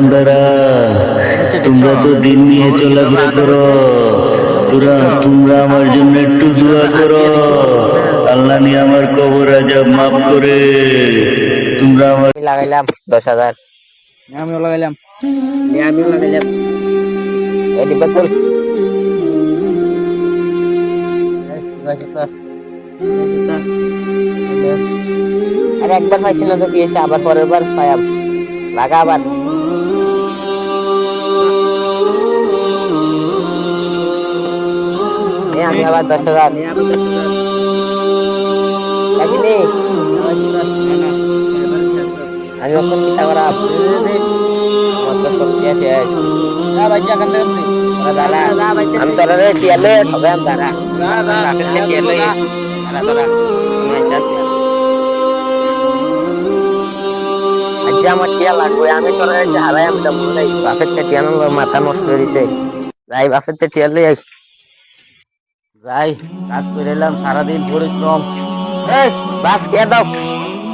বান্দারা তোমরা তো দিন নিয়ে চলাফেরা করো। তোরা তোমরা আমার জন্য একটু দোয়া করো। আল্লাহ নিয়ে আমার কবর আজাব মাফ করে। তোমরা আমার লাগাইলাম দশ হাজার। আমিও লাগাইলাম। আমিও লাগাইলাম। ডিব্বা তোল আরে একবার পাইছিল তো দিয়েছে আবার পরের বার পাইয়াম। লাগা আবার আবার দশ হাজার আমি এখন চিন্তা করা আমি তোরা রে টিয়ালে সবে আমি দাঁড়া টিয়ালে দাঁড়া তোরা আমি আমার টিয়া লাগবে আমি তোরা হারাই আমি বাপের টিয়া মাথা নষ্ট হয়েছে যাই বাপের টিয়া লই যাই কাজ করে এলাম সারাদিন পরিশ্রম। এই বাস কে দাও।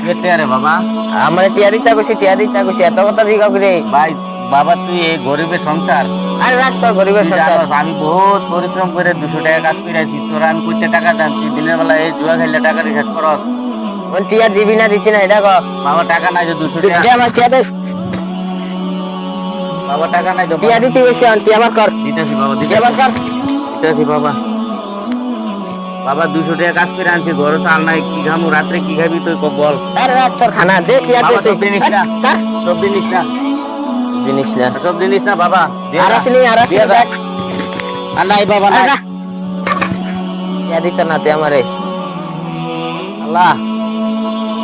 কেটে আরে বাবা? আমার টিয়া দিতে কইছি টিয়া দিতে কইছি এত কথা দিগা করে ভাই বাবা তুই এই গরিবের সংসার? আরে রাখ তোর গরিবের সংসার। আমি বহুত পরিশ্রম করে দুশো টাকা কাজ করে আছি তোরা আমি কইতে টাকা দেন তুই দিনের বেলা এই জুয়া খেললে টাকা রিচার্জ করস। কোন টিয়া দিবি না দিচ্ছি না এটা কর। বাবা টাকা নাই দুশো টাকা। আমার টিয়া দে বাবা টাকা নাই টিয়া দিতে আমি টিয়া আমার কর। দিতেছি বাবা টিয়া আমার কর। দিতেছি বাবা। বাবা দুশো টাকা কাজ করে আনছি ঘরে চাল নাই কি খামু? রাত্রে কি খাবি তুই বল। আরে তোর খানা দে টিয়া দে তুই? সব জিনিস না। সব জিনিস না। জিনিস না। সব জিনিস না বাবা। দিয়ে আর আসলি আর আসলি দেখ। আর নাই বাবা আরে রাখ। দিত না তুই আমারে। আল্লাহ।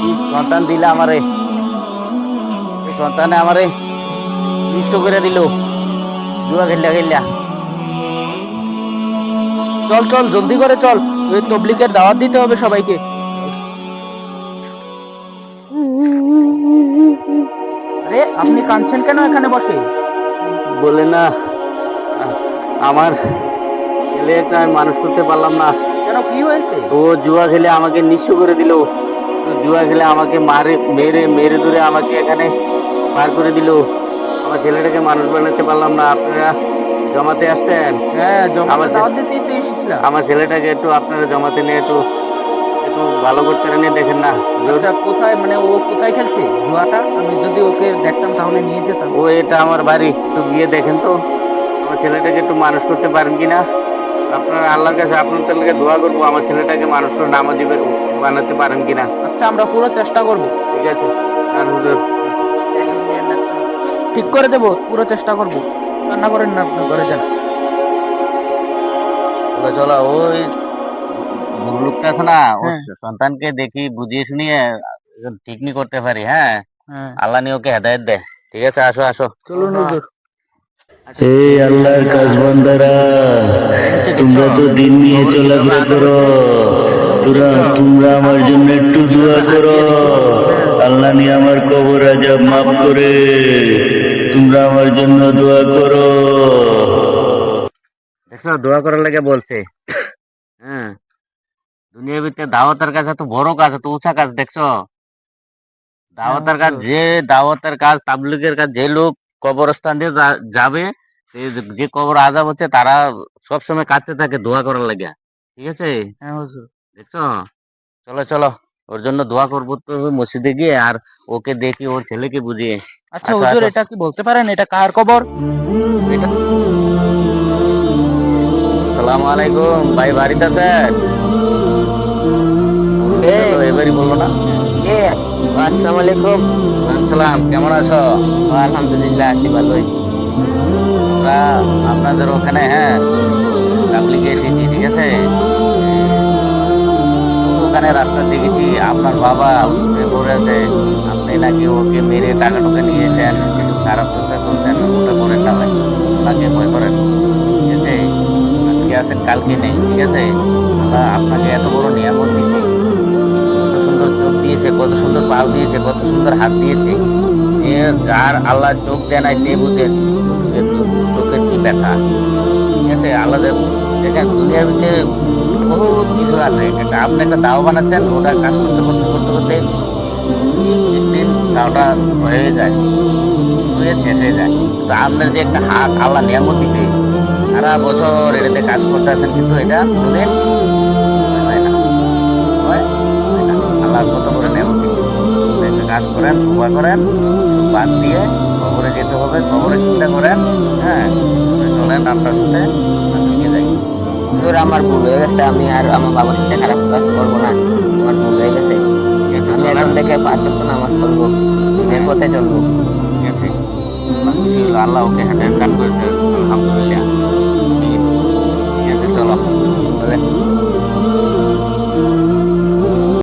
কি সন্তান দিলা আমারে। এই সন্তানে আমারে বিশ্ব করে দিল। জুয়া খেললা খেললা। চল চল জলদি করে চল। ওই তবলিকের দাওয়াত দিতে হবে সবাইকে। আরে আপনি কাঁদছেন কেন এখানে বসে? বলে না আমার ছেলেটা আমি মানুষ করতে পারলাম না। কেন কি হয়েছে? ও জুয়া খেলে আমাকে নিঃস্ব করে দিল। জুয়া খেলে আমাকে মারে মেরে মেরে ধরে আমাকে এখানে বার করে দিল। আমার ছেলেটাকে মানুষ বানাতে পারলাম না আপনারা জমাতে আসতেন। হ্যাঁ আমার আমার ছেলেটাকে একটু আপনারা জমাতে নিয়ে একটু একটু ভালো করতে নিয়ে দেখেন না। কোথায় মানে ও কোথায় খেলছে? জুয়াটা? আমি যদি ওকে দেখতাম তাহলে নিয়ে যেতাম। ও এটা আমার বাড়ি একটু গিয়ে দেখেন তো। আমার ছেলেটাকে একটু মানুষ করতে পারেন কিনা? আপনার আল্লাহর কাছে আপনার ছেলেকে দোয়া করব আমার ছেলেটাকে মানুষ করে নামা দিবে বানাতে পারেন কিনা? আচ্ছা আমরা পুরো চেষ্টা করব। ঠিক আছে। আর হুজুর? ঠিক করে দেবো পুরো চেষ্টা করব। রান্না করেন না আপনি ঘরে যান। চলো ওই লোকটা আছে না সন্তানকে দেখি বুঝিয়ে শুনিয়ে ঠিকনি করতে পারি হ্যাঁ? আল্লাহ নিয়ে ওকে হেদায়ত দে। ঠিক আছে আসো আসো। চলুন আল্লাহর কাজ বান্দারা তোমরা তো দিন নিয়ে চলাফেরা করো। তোরা তোমরা আমার জন্য একটু দোয়া করো। আল্লাহ নিয়ে আমার কবর আজাব মাফ করে। তোমরা আমার জন্য দোয়া করো। দেখছ দোয়া করার লাগে বলছে। হ্যাঁ। দুনিয়ার ভিতরে দাওয়াতের কাজ এত বড় কাজ এত উঁচা কাজ দেখছ? দাওয়াতের কাজ যে দাওয়াতের কাজ তাবলিগের কাজ যে লোক কবরস্থান দিয়ে যাবে যে কবর আজাব হচ্ছে তারা সবসময় কাঁদতে থাকে দোয়া করার লাগে। ঠিক আছে? দেখছ? চলো চলো ওর জন্য দোয়া করব তো মসজিদে গিয়ে আর ওকে দেখি ওর ছেলেকে বুঝিয়ে। আচ্ছা হুজুর এটা কি বলতে পারেন? এটা কার কবর? আসসালামু আলাইকুম। ভাই বাড়িতে আছেন। এবারই বলল না। আসসালামু আলাইকুম। সালাম কেমন আছো? আলহামদুলিল্লাহ আছি ভালোই। আপনাদের ওখানে হ্যাঁ? তাবলিগে এসেছি ঠিক আছে? ওখানে রাস্তা দেখেছি আপনার বাবা আছে আপনি নাকি ওকে মেরে টাকা টুকা নিয়েছেন খারাপ চোখে বলছেন ওটা করেন না ভাই। তাকে ভয় করেন। আজকে আছেন কালকে নেই, ঠিক আছে? আল্লাহ আপনাকে এত বড় নিয়ামত দিয়েছে। কত সুন্দর চোখ দিয়েছে, কত সুন্দর পাও দিয়েছে, কত সুন্দর হাত দিয়েছে। যার আল্লাহ চোখ দেয় নাই, তে চোখের কি ব্যথা। ঠিক আছে, আল্লাহ দেখেন দুনিয়ার ভিতরে বহুত কিছু আছে। এটা আপনি একটা দাও বানাচ্ছেন, ওটা কাজ করতে করতে করতে করতে দাওটা হয়ে যায়, হয়ে শেষ হয়ে যায়। তো আপনার যে একটা হাত আল্লাহ নিয়ামত দিছে সারা বছর এটাতে কাজ করতে আছেন, কিন্তু এটা কোনোদিন হয় না। আল্লাহ কত করে একটা কাজ করেন দোয়া করেন, বাদ দিয়ে খবরে যেতে হবে খবরে চিন্তা করেন হ্যাঁ চলেন আপনার সাথে থেকে যাই। হুজুর আমার ভুল হয়ে গেছে, আমি আর আমার বাবার সাথে খারাপ কাজ করব না, আমার ভুল হয়ে গেছে। আমি এখন থেকে পাঁচ নামাজ পড়ব, দিনের পথে চলবো। আল্লাহ ওকে হাতে দান করেছে। আলহামদুলিল্লাহ। ঠিক আছে চলো।